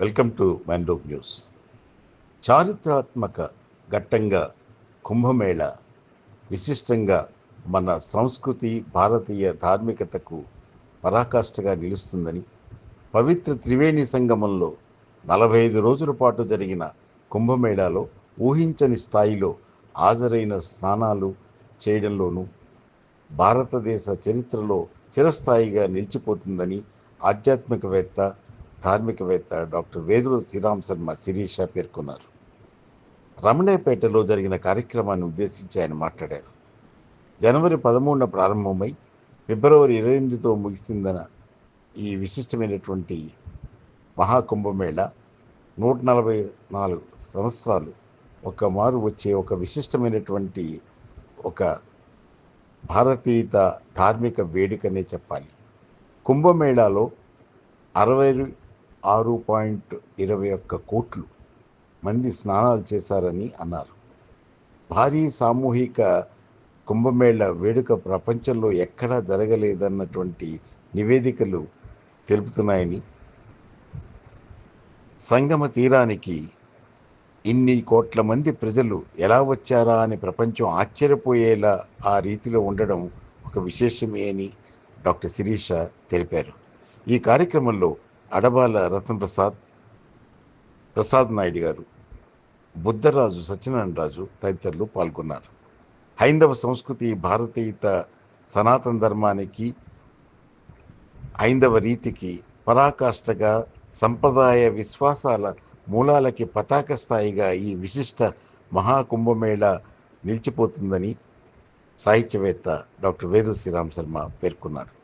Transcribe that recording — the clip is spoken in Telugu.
వెల్కమ్ టు మ్యాండోప్ న్యూస్ చారిత్రాత్మక ఘట్టంగా కుంభమేళ విశిష్టంగా మన సంస్కృతి భారతీయ ధార్మికతకు పరాకాష్ఠగా నిలుస్తుందని పవిత్ర త్రివేణి సంగమంలో నలభై ఐదు రోజుల పాటు జరిగిన కుంభమేళాలో ఊహించని స్థాయిలో హాజరైన స్నానాలు చేయడంలోనూ భారతదేశ చరిత్రలో చిరస్థాయిగా నిలిచిపోతుందని ఆధ్యాత్మికవేత్త ధార్మికవేత్త డాక్టర్ వేదుల శ్రీరామ్ శర్మ శిరీష పేర్కొన్నారు. రమణేపేటలో జరిగిన కార్యక్రమాన్ని ఉద్దేశించి ఆయన మాట్లాడారు. జనవరి పదమూడున ప్రారంభమై ఫిబ్రవరి ఇరవై ఎనిమిదితో ముగిసిందన ఈ విశిష్టమైనటువంటి మహాకుంభమేళ నూట నలభై నాలుగు సంవత్సరాలు ఒక మారు వచ్చే ఒక విశిష్టమైనటువంటి ఒక భారతీయత ధార్మిక వేడుకనే చెప్పాలి. కుంభమేళాలో అరవై ఆరు పాయింట్ ఇరవై ఒక్క కోట్లు మంది స్నానాలు చేశారని అన్నారు. భారీ సామూహిక కుంభమేళ వేడుక ప్రపంచంలో ఎక్కడా జరగలేదన్నటువంటి నివేదికలు తెలుపుతున్నాయని సంగమ తీరానికి ఇన్ని కోట్ల మంది ప్రజలు ఎలా వచ్చారా అని ప్రపంచం ఆశ్చర్యపోయేలా ఆ రీతిలో ఉండడం ఒక విశేషమే అని డాక్టర్ శిరీష తెలిపారు. ఈ కార్యక్రమంలో అడబాల రతన్ప్రసాద్ ప్రసాద్ నాయుడు గారు బుద్ధరాజు సత్యనారాయణ రాజు తదితరులు పాల్గొన్నారు. హైందవ సంస్కృతి భారతీయత సనాతన ధర్మానికి హైందవ రీతికి పరాకాష్ఠగా సంప్రదాయ విశ్వాసాల మూలాలకి పతాక స్థాయిగా ఈ విశిష్ట మహాకుంభమేళ నిలిచిపోతుందని సాహిత్యవేత్త డాక్టర్ వేదు శ్రీరామ్ శర్మ పేర్కొన్నారు.